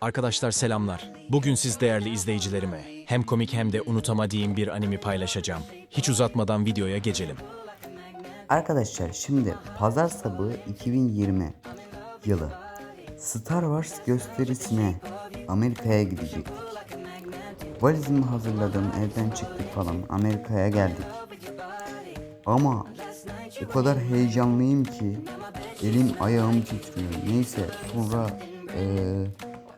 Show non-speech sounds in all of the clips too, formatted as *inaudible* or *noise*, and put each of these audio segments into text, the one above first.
Arkadaşlar selamlar. Bugün siz değerli izleyicilerime hem komik hem de unutamadığım bir animi paylaşacağım. Hiç uzatmadan videoya geçelim. Arkadaşlar şimdi pazar sabahı 2020 yılı Star Wars gösterisine Amerika'ya gidecektik. Valizimi hazırladım, evden çıktık falan, Amerika'ya geldik. Ama o kadar heyecanlıyım ki elim ayağım titriyor. Neyse sonra eee,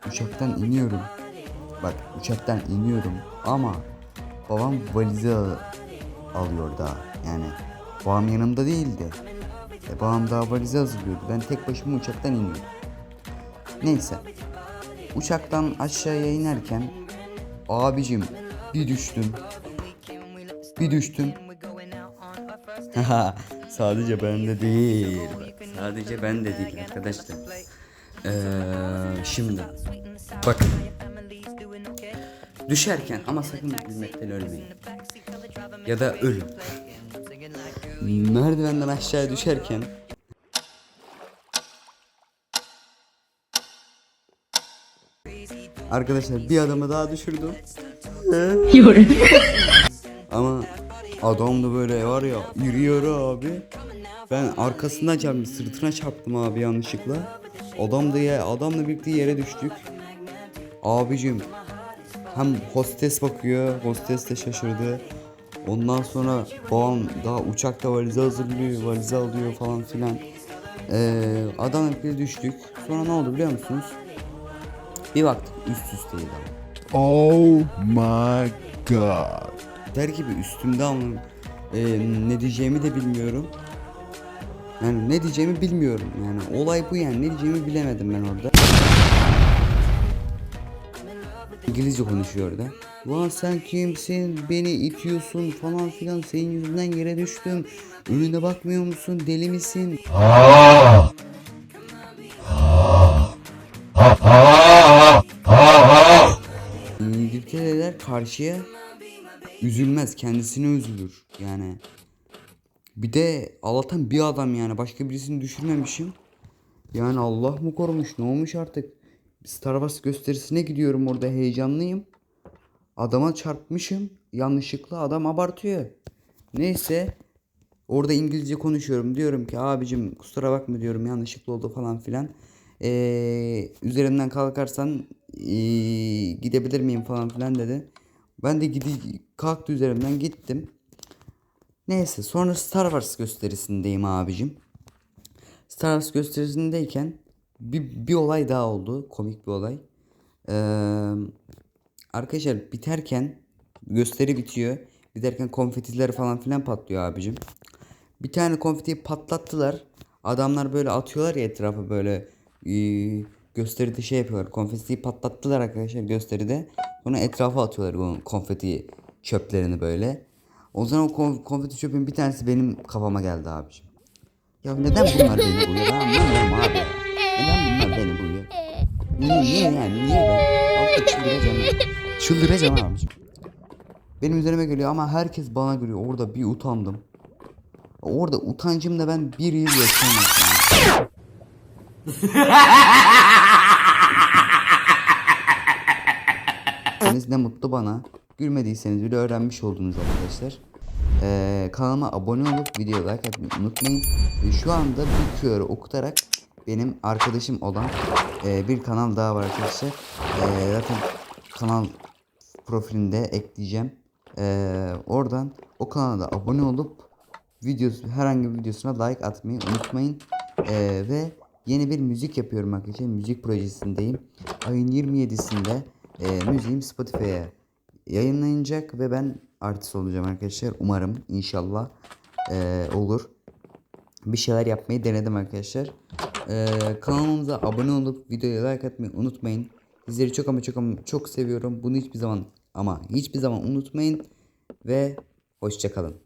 uçaktan iniyorum. Bak uçaktan iniyorum ama babam valizi al- alıyor daha. Yani babam yanımda değildi. E, babam daha valizi hazırlıyordu. Ben tek başıma uçaktan iniyorum. Neyse. Uçaktan aşağıya inerken abicim bir düştüm. Bir düştüm. *laughs* Sadece bende değil. Bak, Sadece bende değil arkadaşlar. Ee, şimdi bakın. Düşerken ama sakın gülmekten ölmeyin. Ya da ölün. Merdivenden aşağı düşerken Arkadaşlar bir adamı daha düşürdüm. *laughs* Ama adam da böyle var ya yürüyor abi. Ben arkasından çarptım, sırtına çarptım abi yanlışlıkla. Adam da ya, adamla birlikte yere düştük. Abicim hem hostes bakıyor, hostes de şaşırdı. Ondan sonra babam daha uçakta valizi hazırlıyor, valizi alıyor falan filan. Ee, adamla birlikte düştük. Sonra ne oldu biliyor musunuz? Bir baktık üst üsteyiz ama. Oh my god. Der gibi üstümde ama e, ne diyeceğimi de bilmiyorum. Yani ne diyeceğimi bilmiyorum yani olay bu yani ne diyeceğimi bilemedim ben orada. İngilizce konuşuyor orada. Lan sen kimsin beni itiyorsun falan filan senin yüzünden yere düştüm. Önüne bakmıyor musun deli misin? İngiltere'ler karşıya üzülmez kendisine üzülür yani. Bir de Allah'tan bir adam yani başka birisini düşürmemişim. Yani Allah mı korumuş ne olmuş artık. Star Wars gösterisine gidiyorum orada heyecanlıyım. Adama çarpmışım yanlışlıkla adam abartıyor. Neyse orada İngilizce konuşuyorum diyorum ki abicim kusura bakma diyorum yanlışlıkla oldu falan filan. Ee, üzerimden kalkarsan ee, gidebilir miyim falan filan dedi. Ben de gidi kalktı üzerimden gittim. Neyse sonra Star Wars gösterisindeyim abicim. Star Wars gösterisindeyken bir, bir olay daha oldu. Komik bir olay. Ee, arkadaşlar biterken gösteri bitiyor. Biterken konfetiler falan filan patlıyor abicim. Bir tane konfetiyi patlattılar. Adamlar böyle atıyorlar ya etrafa böyle e, gösteride şey yapıyorlar. Konfetiyi patlattılar arkadaşlar gösteride. Sonra etrafa atıyorlar bu konfeti çöplerini böyle. O zaman o konf- konfeti çöpün bir tanesi benim kafama geldi abicim. Ya neden bunlar beni buluyor? Ben anlamıyorum abi. Neden bunlar beni buluyor? Niye, niye yani? Niye ben? Altta çıldıracağım. ya. Çıldıracağım abicim. Benim üzerime geliyor ama herkes bana gülüyor. Orada bir utandım. Orada utancımda ben bir yıl yaşayamazdım. Deniz *laughs* ne mutlu bana. Gülmediyseniz bile öğrenmiş oldunuz arkadaşlar. Ee, kanalıma abone olup videoya like atmayı unutmayın. Ee, şu anda bir QR'ı okutarak benim arkadaşım olan e, bir kanal daha var arkadaşlar. Ee, zaten kanal profilinde ekleyeceğim. Ee, oradan o kanala da abone olup videosu herhangi bir videosuna like atmayı unutmayın. Ee, ve yeni bir müzik yapıyorum arkadaşlar. Müzik projesindeyim. Ayın 27'sinde e, müziğim Spotify'a yayınlanacak ve ben artist olacağım arkadaşlar. Umarım inşallah e, olur. Bir şeyler yapmayı denedim arkadaşlar. Ee, kanalımıza abone olup videoya like atmayı unutmayın. Sizleri çok ama çok ama çok seviyorum. Bunu hiçbir zaman ama hiçbir zaman unutmayın. Ve hoşçakalın.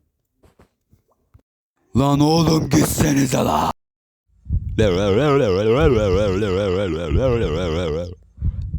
Lan oğlum gitsenize la